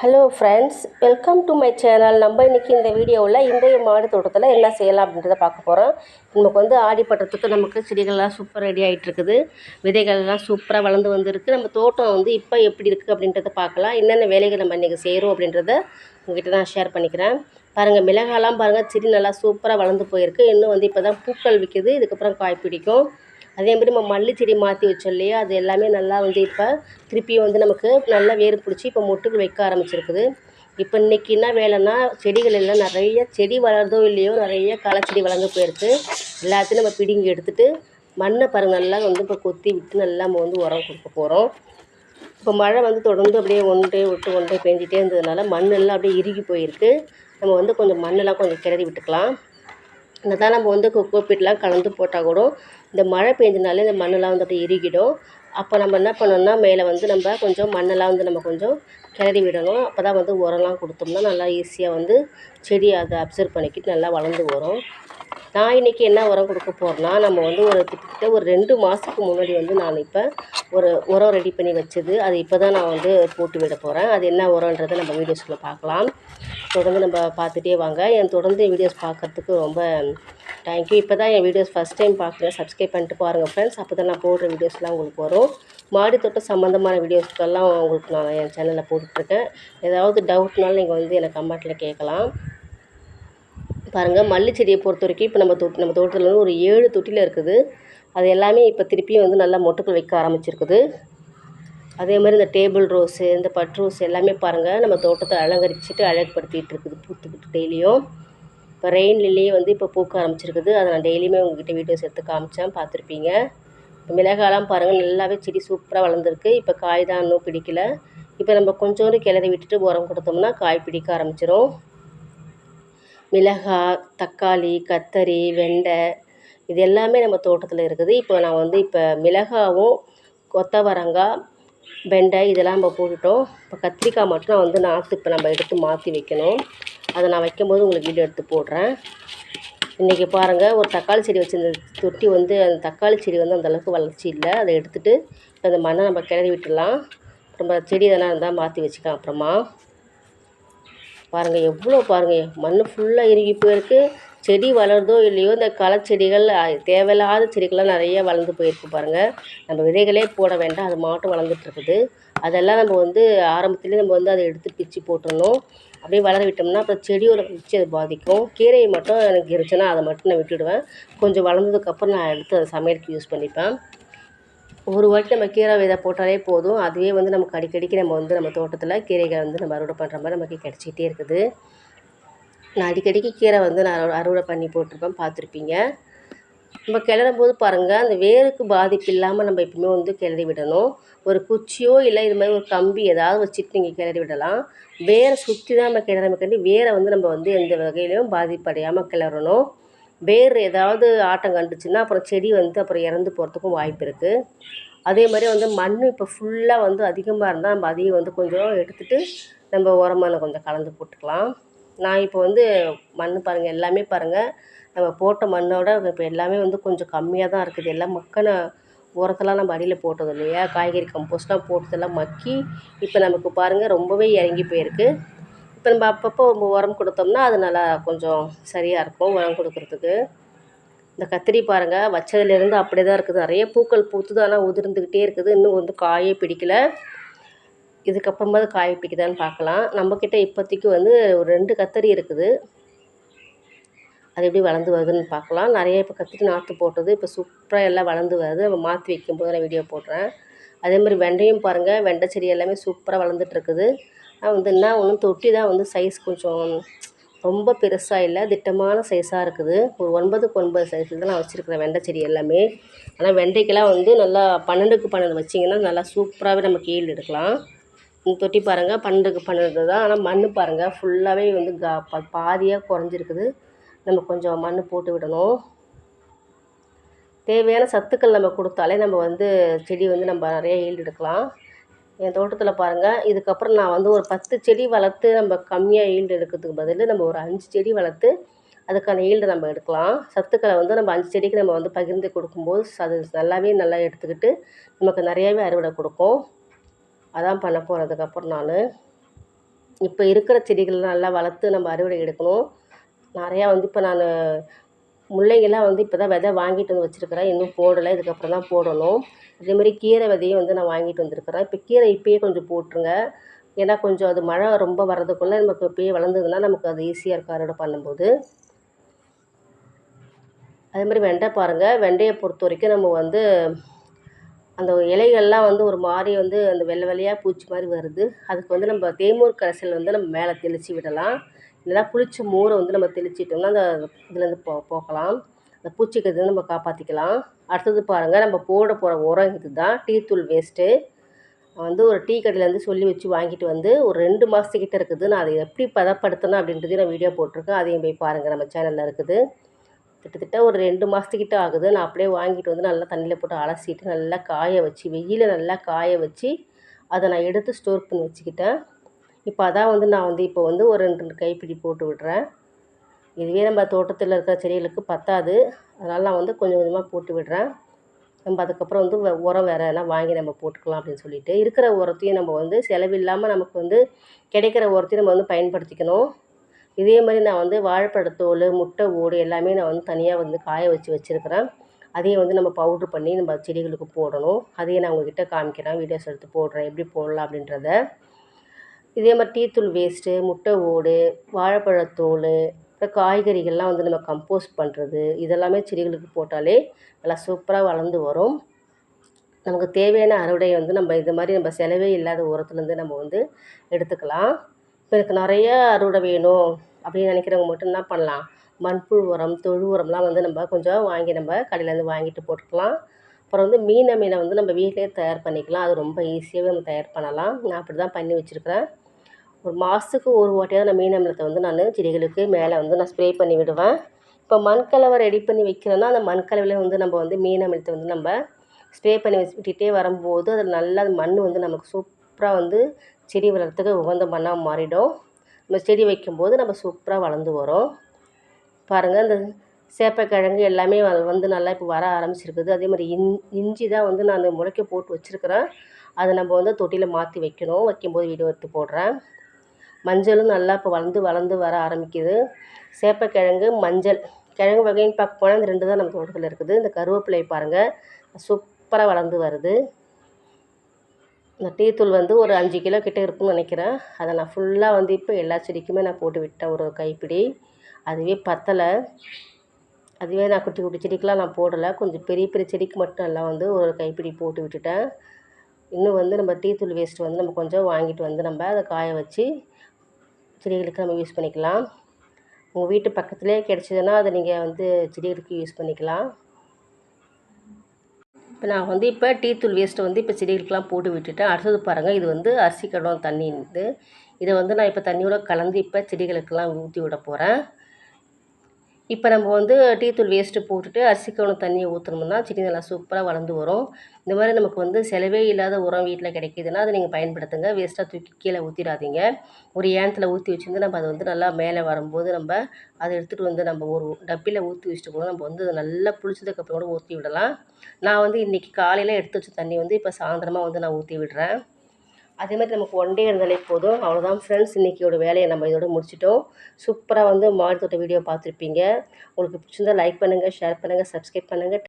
Hello friends welcome to my channel நம்ம இன்றைக்கி இந்த வீடியோவில் இன்றைய மாடி தோட்டத்தில் என்ன செய்யலாம் அப்படின்றத பார்க்க போகிறோம் நமக்கு வந்து ஆடிப்பட்டத்துக்கு நமக்கு செடிகள்லாம் சூப்பர் ரெடி ஆகிட்டு இருக்குது. விதைகள்லாம் சூப்பராக வளர்ந்து வந்திருக்கு. நம்ம தோட்டம் வந்து இப்போ எப்படி இருக்குது அப்படின்றத பார்க்கலாம். என்னென்ன வேலைகள் நம்ம இன்றைக்கி செய்கிறோம் அப்படின்றத உங்ககிட்ட நான் ஷேர் பண்ணிக்கிறேன். பாருங்கள் மிளகாலாம் பாருங்கள் செடி நல்லா சூப்பராக வளர்ந்து போயிருக்கு. இன்னும் வந்து இப்போ தான் பூக்கள் விற்கிது இதுக்கப்புறம் காய் பிடிக்கும். அதே மாதிரி நம்ம மல்லி செடி மாற்றி வச்சோம் இல்லையா? அது எல்லாமே நல்லா வந்து இப்போ திருப்பியும் வந்து நமக்கு நல்லா வேர் பிடிச்சி இப்போ மொட்டுகள் வைக்க ஆரம்பிச்சிருக்குது. இப்போ இன்றைக்கி என்ன வேலைன்னா செடிகள் எல்லாம் நிறைய செடி வளருதோ இல்லையோ நிறைய களச்செடி வளர்ந்து போயிருக்கு. எல்லாத்தையும் நம்ம பிடுங்கி எடுத்துகிட்டு மண்ணை பாருங்கள் நல்லா வந்து இப்போ கொத்தி விட்டு நல்லா நம்ம வந்து உரம் கொடுக்க போகிறோம் இப்போ மழை வந்து தொடர்ந்து அப்படியே ஒன்றே விட்டு ஒன்றே பெஞ்சிட்டே இருந்ததுனால மண்ணெல்லாம் அப்படியே இறுகி போயிருக்கு. நம்ம வந்து கொஞ்சம் மண்ணெல்லாம் கொஞ்சம் கிளறி விட்டுக்கலாம். என்ன தான் நம்ம வந்து கொக்கோ பீட்லாம் கலந்து போட்டால் கூட இந்த மழை பெஞ்சனாலே இந்த மண்ணெல்லாம் வந்து அப்படியே இறுகிடும். அப்போ நம்ம என்ன பண்ணணும்னா மேலே வந்து நம்ம கொஞ்சம் மண்ணெல்லாம் வந்து நம்ம கொஞ்சம் கிளறி விடணும். அப்போ தான் வந்து உரம்லாம் கொடுத்தோம்னா நல்லா ஈஸியாக வந்து செடி அதை அப்சர்வ் பண்ணிக்கிட்டு நல்லா வளர்ந்து வரும். நான் இன்றைக்கி என்ன உரம் கொடுக்க போகிறேன்னா நம்ம வந்து ஒரு கிட்டத்தட்ட ஒரு ரெண்டு மாதத்துக்கு முன்னாடி வந்து நான் இப்போ ஒரு உரம் ரெடி பண்ணி வச்சது. அது இப்போ தான் நான் வந்து போட்டு விட போகிறேன் அது என்ன உரன்றதை நம்ம வீடியோஸில் பார்க்கலாம். தொடர்ந்து நம்ம பார்த்துட்டே வாங்க. என் தொடர்ந்து வீடியோஸ் பார்க்குறதுக்கு ரொம்ப தேங்க்யூ இப்போ தான் என் வீடியோஸ் ஃபஸ்ட் டைம் பார்க்குறேன். சப்ஸ்கிரைப் பண்ணிட்டு பாருங்கள் ஃப்ரெண்ட்ஸ் அப்போ தான் நான் போடுற வீடியோஸ்லாம் உங்களுக்கு வரும். மாடி தோட்டம் சம்மந்தமான வீடியோஸ்க்கெல்லாம் உங்களுக்கு நான் என் சேனலில் போட்டுட்ருக்கேன். ஏதாவது டவுட்னாலும் நீங்கள் வந்து எனக்கு கமெண்ட்டில் கேட்கலாம். பாருங்கள் மல்லி செடியை பொறுத்த வரைக்கும் இப்போ நம்ம தொட் நம்ம தோட்டத்தில் வந்து ஒரு ஏழு தொட்டியில் இருக்குது. அது எல்லாமே இப்போ திருப்பியும் வந்து நல்லா மொட்டுக்கள் வைக்க ஆரம்பிச்சிருக்குது. அதே மாதிரி இந்த டேபிள் ரோஸு இந்த பட் ரோஸ் எல்லாமே பாருங்கள் நம்ம தோட்டத்தை அலங்கரிச்சுட்டு அழகுப்படுத்திகிட்டு இருக்குது. பூத்துக்கிட்டு டெய்லியும். இப்போ ரெயின் லில்லியே வந்து இப்போ பூக்க ஆரம்பிச்சிருக்குது. அதை நான் டெய்லியுமே உங்ககிட்ட வீடியோஸ் எடுத்து காமிச்சேன். பார்த்துருப்பீங்க. இப்போ மிளகாலாம் பாருங்கள் நல்லாவே செடி சூப்பராக வளர்ந்துருக்கு. இப்போ காய் தான் இன்னும் பிடிக்கல. இப்போ நம்ம கொஞ்சோண்டு கிளறி விட்டுட்டு உரம் கொடுத்தோம்னா காய் பிடிக்க ஆரம்பிச்சிடும் மிளகாய் தக்காளி கத்தரி வெண்டை இது எல்லாமே நம்ம தோட்டத்தில் இருக்குது. இப்போ நான் வந்து இப்போ மிளகாவும் கொத்தவரங்காய் வெண்டை இதெல்லாம் நம்ம போட்டுட்டோம். இப்போ கத்திரிக்காய் மட்டும் நான் வந்து நாற்று இப்போ நம்ம எடுத்து மாற்றி வைக்கணும். அதை நான் வைக்கும்போது உங்களுக்கு வீடியோ எடுத்து போடுறேன். இன்றைக்கி பாருங்கள் ஒரு தக்காளி செடி வச்சுருந்த தொட்டி வந்து அந்த தக்காளி செடி வந்து அந்தளவுக்கு வளர்ச்சி இல்லை. அதை எடுத்துகிட்டு இப்போ அந்த மண்ணை நம்ம கிளறி விட்டுடலாம். நம்ம செடி எதனா இருந்தால் மாற்றி வச்சுக்கலாம் அப்புறமா. பாருங்கள் எவ்வளோ பாருங்கள் மண் ஃபுல்லாக இறுகி போயிருக்கு. செடி வளருதோ இல்லையோ இந்த களச்செடிகள் தேவையில்லாத செடிகள்லாம் நிறைய வளர்ந்து போயிருக்கு பாருங்கள் நம்ம விதைகளே போட வேண்டாம் அது மாட்டும் வளர்ந்துட்டுருக்குது. அதெல்லாம் நம்ம வந்து ஆரம்பத்துலேயே நம்ம வந்து அதை எடுத்து பிச்சு போட்டுடணும். அப்படியே வளர விட்டோம்னா அப்புறம் செடியோட வச்சு அது பாதிக்கும். கீரையை மட்டும் எனக்கு இருந்துச்சுன்னா அதை மட்டும் நான் விட்டுடுவேன். கொஞ்சம் வளர்ந்ததுக்கப்புறம் நான் எடுத்து அதை சமையலுக்கு யூஸ் பண்ணிப்பேன். ஒரு வாட்டி நம்ம கீரை விதை போட்டாலே போதும். அதுவே வந்து நமக்கு அடிக்கடிக்கு நம்ம வந்து நம்ம தோட்டத்தில் கீரைகளை வந்து நம்ம அறுவடை பண்ணுற மாதிரி நமக்கு கிடச்சிக்கிட்டே இருக்குது. நான் அடிக்கடிக்கு கீரை வந்து நான் அறுவடை பண்ணி போட்டிருப்பேன் பார்த்துருப்பீங்க. நம்ம கிளறும் போது பாருங்கள் அந்த வேருக்கு பாதிப்பு இல்லாமல் நம்ம எப்பவுமே வந்து கிளறி விடணும். ஒரு குச்சியோ இல்லை இது மாதிரி ஒரு கம்பி ஏதாவது வச்சுட்டு நீங்கள் கிளறி விடலாம். வேரை சுற்றி தான் நம்ம கிளறமைக்காண்டி வேரை வந்து நம்ம வந்து எந்த வகையிலையும் பாதிப்படையாமல் கிளறணும். வேர் ஏதாவது ஆட்டம் கண்டுச்சுன்னா அப்புறம் செடி வந்து அப்புறம் இறந்து போகிறதுக்கும் வாய்ப்பு இருக்குது அதே மாதிரி வந்து மண் இப்போ ஃபுல்லாக வந்து அதிகமாக இருந்தால் நம்ம அதையும் வந்து கொஞ்சம் எடுத்துகிட்டு நம்ம உரமான கொஞ்சம் கலந்து போட்டுக்கலாம். நான் இப்போ வந்து மண் பாருங்கள் எல்லாமே பாருங்கள் நம்ம போட்ட மண்ணோட இப்போ எல்லாமே வந்து கொஞ்சம் கம்மியாக தான் இருக்குது. எல்லாம் மக்கின உரத்தெல்லாம் நம்ம அடியில் போட்டது இல்லையா? காய்கறி கம்போஸ்ட்லாம் போட்டதெல்லாம் மக்கி இப்போ நமக்கு பாருங்கள் ரொம்பவே இறங்கி போயிருக்கு. இப்போ நம்ம அப்பப்போ நம்ம உரம் கொடுத்தோம்னா அது நல்லா கொஞ்சம் சரியாக இருக்கும் உரம் கொடுக்குறதுக்கு. இந்த கத்திரி பாருங்கள் வச்சதுலேருந்து அப்படியே தான் இருக்குது. நிறைய பூக்கள் பூத்துது ஆனால் உதிர்ந்துக்கிட்டே இருக்குது. இன்னும் வந்து காயே பிடிக்கல. இதுக்கப்புறமா காய் பிடிக்குதான்னு பார்க்கலாம். நம்மக்கிட்ட இப்போதைக்கு வந்து ஒரு ரெண்டு கத்தரி இருக்குது. அது எப்படி வளர்ந்து வருதுன்னு பார்க்கலாம். நிறைய இப்போ கத்திரி நாற்று போட்டது. இப்போ சூப்பராக எல்லாம் வளர்ந்து வருது. நம்ம மாற்றி வைக்கும்போது நான் வீடியோ போடுறேன். அதே மாதிரி வெண்டையும் பாருங்கள் வெண்டை செடி எல்லாமே சூப்பராக வளர்ந்துட்டுருக்குது. ஆனால் வந்து என்ன ஒன்று தொட்டி தான் வந்து சைஸ் கொஞ்சம் ரொம்ப பெருசாக இல்லை. திட்டமான சைஸாக இருக்குது. ஒரு ஒன்பதுக்கு ஒன்பது சைஸில் தான் நான் வச்சுருக்கிறேன் வெண்டை செடி எல்லாமே. ஆனால் வெண்டைக்கெல்லாம் வந்து நல்லா பன்னெண்டுக்கு பன்னெண்டு வச்சிங்கன்னா நல்லா சூப்பராகவே நம்ம கீழ் எடுக்கலாம். தொட்டி பாருங்கள் பன்னெண்டுக்கு பன்னெண்டு தான். ஆனால் மண் பாருங்கள் ஃபுல்லாகவே வந்து கா பாதியாக குறைஞ்சிருக்குது. நம்ம கொஞ்சம் மண் போட்டு விடணும். தேவையான சத்துக்கள் நம்ம கொடுத்தாலே நம்ம வந்து செடி வந்து நம்ம நிறைய ஈல்டு எடுக்கலாம். என் தோட்டத்தில் பாருங்கள் இதுக்கப்புறம் நான் வந்து ஒரு பத்து செடி வளர்த்து நம்ம கம்மியாக ஈல்டு எடுக்கிறதுக்கு பதில் நம்ம ஒரு அஞ்சு செடி வளர்த்து அதுக்கான ஈல்டு நம்ம எடுக்கலாம். சத்துக்களை வந்து நம்ம அஞ்சு செடிக்கு நம்ம வந்து பகிர்ந்து கொடுக்கும்போது அது நல்லாவே நல்லா எடுத்துக்கிட்டு நமக்கு நிறையாவே அறுவடை கொடுக்கும். அதான் பண்ண போகிறதுக்கப்புறம் நான் இப்போ இருக்கிற செடிகளை நல்லா வளர்த்து நம்ம அறுவடை எடுக்கணும். நிறையா வந்து இப்போ நான் முல்லைங்கெல்லாம் வந்து இப்போ தான் விதை வாங்கிட்டு வந்து வச்சுருக்கிறேன். இன்னும் போடலை. இதுக்கப்புறம் தான் போடணும். இதேமாதிரி கீரை விதையும் வந்து நான் வாங்கிட்டு வந்திருக்கிறேன். இப்போ கீரை இப்போயே கொஞ்சம் போட்டுருங்க. ஏன்னா கொஞ்சம் அது மழை ரொம்ப வர்றதுக்குள்ளே நமக்கு இப்போயே வளர்ந்ததுன்னா நமக்கு அது ஈஸியாக இருக்கும் அறுவடை பண்ணும்போது. அதே மாதிரி வெண்டை பாருங்கள் வெண்டையை பொறுத்த வரைக்கும் நம்ம வந்து அந்த இலைகள்லாம் வந்து ஒரு மாதிரி வந்து அந்த வெள்ளை வெள்ளையாக பூச்சி மாதிரி வருது. அதுக்கு வந்து நம்ம தேமூர் கரைசல் வந்து நம்ம மேலே தெளித்து விடலாம். இல்லைனா புளிச்ச மோரை வந்து நம்ம தெளிச்சிட்டோம்னா அந்த இதுலேருந்து போ போக்கலாம். அந்த பூச்சிக்கிறது நம்ம காப்பாற்றிக்கலாம் அடுத்தது பாருங்கள் நம்ம போட போகிற உரம் இது தான் டீத்தூள் வேஸ்ட்டு வந்து ஒரு டீ கடையிலேருந்து சொல்லி வச்சு வாங்கிட்டு வந்து ஒரு ரெண்டு மாதத்துக்கிட்ட இருக்குது. நான் அதை எப்படி பதப்படுத்தணும் அப்படின்றதையும் நான் வீடியோ போட்டிருக்கேன். அதையும் போய் பாருங்கள் நம்ம சேனலில் இருக்குது. கிட்டத்தட்ட ஒரு ரெண்டு மாதத்துக்கிட்ட ஆகுது. நான் அப்படியே வாங்கிட்டு வந்து நல்லா தண்ணியில் போட்டு அலசிட்டு நல்லா காய வச்சு வெயிலில் நல்லா காய வச்சு அதை நான் எடுத்து ஸ்டோர் பண்ணி வச்சுக்கிட்டேன். இப்போ அதான் வந்து நான் வந்து இப்போ வந்து ஒரு ரெண்டு ரெண்டு கைப்பிடி போட்டு விடுறேன். இதுவே நம்ம தோட்டத்தில் இருக்கிற செடிகளுக்கு பத்தாது. அதனால் நான் வந்து கொஞ்சம் கொஞ்சமாக போட்டு விடுறேன். நம்ம அதுக்கப்புறம் வந்து உரம் வேறு எதனா வாங்கி நம்ம போட்டுக்கலாம் அப்படின்னு சொல்லிட்டு இருக்கிற உரத்தையும் நம்ம வந்து செலவில்லாமல் நமக்கு வந்து கிடைக்கிற உரத்தையும் நம்ம வந்து பயன்படுத்திக்கணும். இதே மாதிரி நான் வந்து வாழைப்பழத்தோல் முட்டை ஓடு எல்லாமே நான் வந்து தனியாக வந்து காய வச்சு வச்சுருக்கிறேன். அதையும் வந்து நம்ம பவுட்ரு பண்ணி நம்ம செடிகளுக்கு போடணும். அதையும் நான் உங்கள்கிட்ட காமிக்கிறேன். வீடியோஸ் எடுத்து போடுறேன். எப்படி போடலாம் அப்படின்றத. இதே மாதிரி டீத்தூள் வேஸ்ட்டு முட்டை ஓடு வாழைப்பழத்தோல் அப்புறம் காய்கறிகள்லாம் வந்து நம்ம கம்போஸ்ட் பண்ணுறது இதெல்லாமே செடிகளுக்கு போட்டாலே நல்லா சூப்பராக வளர்ந்து வரும். நமக்கு தேவையான அறுவடை வந்து நம்ம இது மாதிரி நம்ம செலவே இல்லாத உரத்துலேருந்து நம்ம வந்து எடுத்துக்கலாம். இப்போ எனக்கு நிறைய அறுவடை வேணும் அப்படின்னு நினைக்கிறவங்க மட்டும் என்ன பண்ணலாம். மண்புழு உரம் தொழு உரம்லாம் வந்து நம்ம கொஞ்சம் வாங்கி நம்ம கடையிலேருந்து வாங்கிட்டு போட்டுக்கலாம். அப்புறம் வந்து மீன் மீனை வந்து நம்ம வீட்டிலே தயார் பண்ணிக்கலாம். அது ரொம்ப ஈஸியாகவே நம்ம தயார் பண்ணலாம். நான் அப்படி தான் பண்ணி வச்சுருக்கிறேன். ஒரு மாதத்துக்கு ஒரு வாட்டியாவது நான் மீன் அமிலத்தை வந்து நான் செடிகளுக்கு மேலே வந்து நான் ஸ்ப்ரே பண்ணி விடுவேன். இப்போ மண்கலவை ரெடி பண்ணி வைக்கிறேன்னா அந்த மண்கலவையில் வந்து நம்ம வந்து மீன் அமிலத்தை வந்து நம்ம ஸ்ப்ரே பண்ணி வச்சு விட்டுகிட்டே வரும்போது அதில் நல்லா மண் வந்து நமக்கு சூப் சூப்பராக வந்து செடி வளர்கிறதுக்கு உகந்த மண்ணாக மாறிடும். நம்ம செடி வைக்கும்போது நம்ம சூப்பராக வளர்ந்து வரும். பாருங்கள் இந்த சேப்பக்கிழங்கு எல்லாமே வந்து நல்லா இப்போ வர ஆரம்பிச்சிருக்குது. அதே மாதிரி இன் இஞ்சி தான் வந்து நான் முளைக்க போட்டு வச்சுருக்கிறேன். அதை நம்ம வந்து தொட்டியில் மாற்றி வைக்கணும். வைக்கும்போது வீடியோ எடுத்து போடுறேன். மஞ்சளும் நல்லா இப்போ வளர்ந்து வளர்ந்து வர ஆரம்பிக்குது. சேப்பக்கிழங்கு மஞ்சள். கிழங்கு வகைன்னு பார்க்க போனால் இந்த ரெண்டு தான் நம்ம தோட்டத்தில் இருக்குது. இந்த கருவேப்பிலை பாருங்கள் சூப்பராக வளர்ந்து வருது. இந்த டீத்தூள் வந்து ஒரு அஞ்சு கிலோ கிட்டே இருக்கும்னு நினைக்கிறேன். அதை நான் ஃபுல்லாக வந்து இப்போ எல்லா செடிக்குமே நான் போட்டு விட்டேன் ஒரு கைப்பிடி. அதுவே பத்தலை. அதுவே நான் குட்டி குட்டி செடிக்கெலாம் நான் போடலை. கொஞ்சம் பெரிய பெரிய செடிக்கு மட்டும் எல்லாம் வந்து ஒரு கைப்பிடி போட்டு விட்டுட்டேன். இன்னும் வந்து நம்ம டீத்தூள் வேஸ்ட் வந்து நம்ம கொஞ்சம் வாங்கிட்டு வந்து நம்ம அதை காய வச்சு செடிகளுக்கு நம்ம யூஸ் பண்ணிக்கலாம். உங்கள் வீட்டு பக்கத்துலேயே கிடச்சிதுன்னா அதை நீங்கள் வந்து செடிகளுக்கு யூஸ் பண்ணிக்கலாம். இப்போ நான் வந்து இப்போ டீத்தூள் வேஸ்ட்டை வந்து இப்போ செடிகளுக்கெலாம் போட்டு விட்டுட்டேன் அடுத்தது பாருங்கள் இது வந்து அரிசி கடம் தண்ணி இது இதை வந்து நான் இப்போ தண்ணியோட கலந்து இப்போ செடிகளுக்கெல்லாம் ஊற்றி விட போகிறேன் இப்போ நம்ம வந்து டீத்தூள் வேஸ்ட்டு போட்டுட்டு அரிசி தண்ணியை ஊற்றணும்னா செடி நல்லா சூப்பராக வளர்ந்து வரும். இந்த மாதிரி நமக்கு வந்து செலவே இல்லாத உரம் வீட்டில் கிடைக்கிதுன்னா அதை நீங்கள் பயன்படுத்துங்க. வேஸ்ட்டாக தூக்கி கீழே ஊற்றிடாதீங்க ஒரு ஏனத்தில் ஊற்றி வச்சுருந்து நம்ம அதை வந்து நல்லா மேலே வரும்போது நம்ம அதை எடுத்துகிட்டு வந்து நம்ம ஒரு டப்பியில் ஊற்றி வச்சுட்டு கூட நம்ம வந்து நல்லா புளிச்சதுக்கப்புறம் கூட ஊற்றி விடலாம். நான் வந்து இன்றைக்கி காலையில் எடுத்து வச்ச தண்ணி வந்து இப்போ சாயந்தரமாக வந்து நான் ஊற்றி விடுறேன். அதே மாதிரி நமக்கு ஒன் டே இருந்தாலே போதும். அவ்வளோதான் ஃப்ரெண்ட்ஸ் இன்றைக்கியோட வேலையை நம்ம இதோட முடிச்சிட்டோம். சூப்பராக வந்து மாடி தோட்ட வீடியோ பார்த்துருப்பீங்க. உங்களுக்கு பிடிச்சிருந்தா லைக் பண்ணுங்கள் ஷேர் பண்ணுங்கள் சப்ஸ்கிரைப் பண்ணுங்கள்